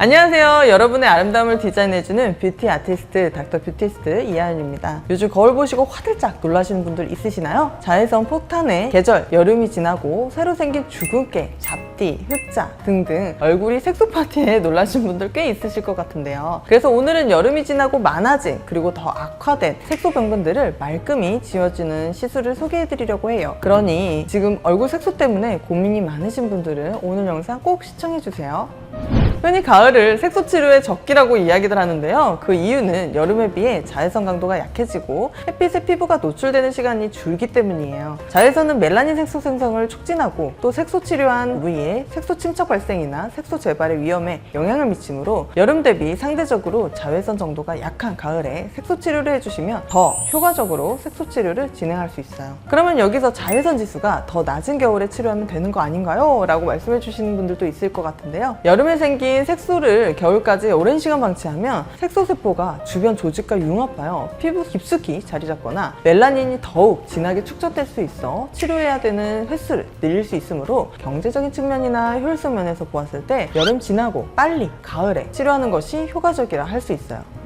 안녕하세요. 여러분의 아름다움을 디자인해주는 뷰티 아티스트 닥터 뷰티스트 이하연입니다. 요즘 거울 보시고 화들짝 놀라시는 분들 있으시나요? 자외선 폭탄에 계절 여름이 지나고 새로 생긴 주근깨, 잡티, 흑자 등등 얼굴이 색소 파티에 놀라신 분들 꽤 있으실 것 같은데요. 그래서 오늘은 여름이 지나고 많아진 그리고 더 악화된 색소 병변들을 말끔히 지워주는 시술을 소개해드리려고 해요. 그러니 지금 얼굴 색소 때문에 고민이 많으신 분들은 오늘 영상 꼭 시청해주세요. 흔히 가을을 색소 치료의 적기라고 이야기들 하는데요. 그 이유는 여름에 비해 자외선 강도가 약해지고 햇빛에 피부가 노출되는 시간이 줄기 때문이에요. 자외선은 멜라닌 색소 생성을 촉진하고 또 색소 치료한 부위에 색소 침착 발생이나 색소 재발의 위험에 영향을 미치므로 여름 대비 상대적으로 자외선 정도가 약한 가을에 색소 치료를 해주시면 더 효과적으로 색소 치료를 진행할 수 있어요. 그러면 여기서 자외선 지수가 더 낮은 겨울에 치료하면 되는 거 아닌가요? 라고 말씀해 주시는 분들도 있을 것 같은데요. 여름에 생긴 색소를 겨울까지 오랜 시간 방치하면 색소세포가 주변 조직과 융합하여 피부 깊숙이 자리 잡거나 멜라닌이 더욱 진하게 축적될 수 있어 치료해야 되는 횟수를 늘릴 수 있으므로 경제적인 측면이나 효율성 면에서 보았을 때 여름 지나고 빨리 가을에 치료하는 것이 효과적이라 할 수 있어요.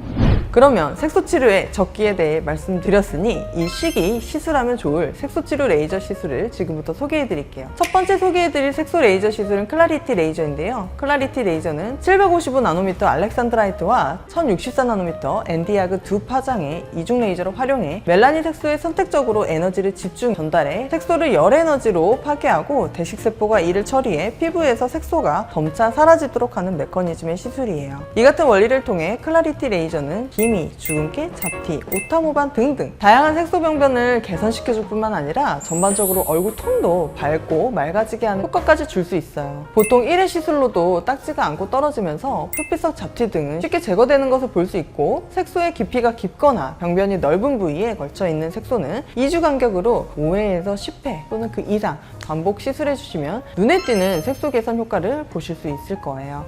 그러면 색소 치료의 적기에 대해 말씀드렸으니 이 시기 시술하면 좋을 색소 치료 레이저 시술을 지금부터 소개해 드릴게요. 첫 번째 소개해 드릴 색소 레이저 시술은 클라리티 레이저인데요. 클라리티 레이저는 755 나노미터 알렉산드라이트와 1064 나노미터 엔디아그 두 파장의 이중 레이저를 활용해 멜라닌 색소에 선택적으로 에너지를 집중 전달해 색소를 열 에너지로 파괴하고 대식세포가 이를 처리해 피부에서 색소가 점차 사라지도록 하는 메커니즘의 시술이에요. 이 같은 원리를 통해 클라리티 레이저는 기미, 주근깨, 잡티, 오타모반 등등 다양한 색소 병변을 개선시켜줄 뿐만 아니라 전반적으로 얼굴 톤도 밝고 맑아지게 하는 효과까지 줄 수 있어요. 보통 1회 시술로도 딱지가 않고 떨어지면서 표피성 잡티 등은 쉽게 제거되는 것을 볼 수 있고 색소의 깊이가 깊거나 병변이 넓은 부위에 걸쳐 있는 색소는 2주 간격으로 5회에서 10회 또는 그 이상 반복 시술해 주시면 눈에 띄는 색소 개선 효과를 보실 수 있을 거예요.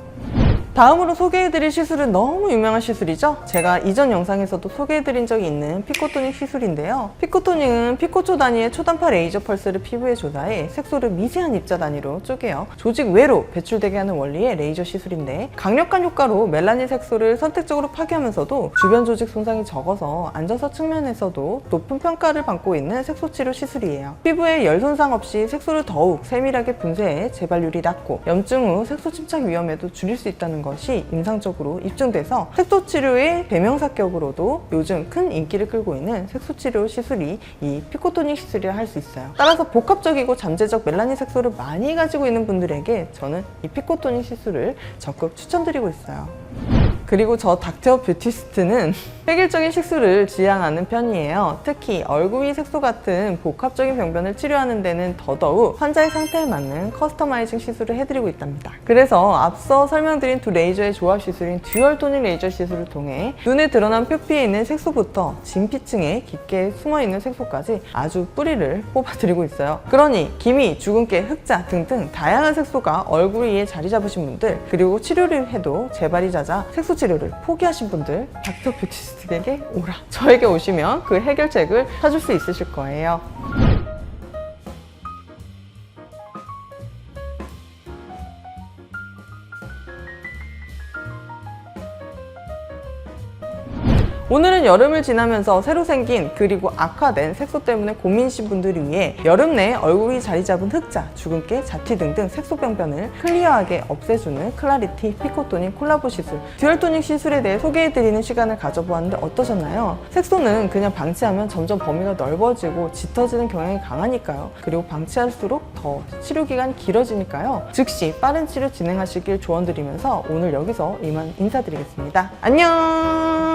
다음으로 소개해드릴 시술은 너무 유명한 시술이죠? 제가 이전 영상에서도 소개해드린 적이 있는 피코토닉 시술인데요. 피코토닉은 피코초 단위의 초단파 레이저 펄스를 피부에 조사해 색소를 미세한 입자 단위로 쪼개어 조직 외로 배출되게 하는 원리의 레이저 시술인데 강력한 효과로 멜라닌 색소를 선택적으로 파괴하면서도 주변 조직 손상이 적어서 안전사 측면에서도 높은 평가를 받고 있는 색소 치료 시술이에요. 피부에 열 손상 없이 색소를 더욱 세밀하게 분쇄해 재발률이 낮고 염증 후 색소 침착 위험에도 줄일 수 있다는 것이 임상적으로 입증돼서 색소 치료의 대명사격으로도 요즘 큰 인기를 끌고 있는 색소 치료 시술이 이 피코토닉 시술이라 할 수 있어요. 따라서 복합적이고 잠재적 멜라닌 색소를 많이 가지고 있는 분들에게 저는 이 피코토닉 시술을 적극 추천드리고 있어요. 그리고 저 닥터 뷰티스트는 획일적인 식수를 지향하는 편이에요. 특히 얼굴 위 색소 같은 복합적인 병변을 치료하는 데는 더더욱 환자의 상태에 맞는 커스터마이징 시술을 해드리고 있답니다. 그래서 앞서 설명드린 두 레이저의 조합 시술인 듀얼 토닉 레이저 시술을 통해 눈에 드러난 표피에 있는 색소부터 진피층에 깊게 숨어 있는 색소까지 아주 뿌리를 뽑아드리고 있어요. 그러니 기미, 주근깨, 흑자 등등 다양한 색소가 얼굴 위에 자리 잡으신 분들 그리고 치료를 해도 재발이 잦아 색소 치료를 포기하신 분들 닥터 뷰티 스트에게 오라. 저에게 오시면 그 해결책을 찾을 수 있으실 거예요. 오늘은 여름을 지나면서 새로 생긴 그리고 악화된 색소 때문에 고민이신 분들을 위해 여름 내 얼굴이 자리 잡은 흑자, 주근깨, 잡티 등등 색소 병변을 클리어하게 없애주는 클라리티 피코토닉 콜라보 시술 듀얼토닉 시술에 대해 소개해드리는 시간을 가져보았는데 어떠셨나요? 색소는 그냥 방치하면 점점 범위가 넓어지고 짙어지는 경향이 강하니까요. 그리고 방치할수록 더 치료 기간이 길어지니까요. 즉시 빠른 치료 진행하시길 조언드리면서 오늘 여기서 이만 인사드리겠습니다. 안녕!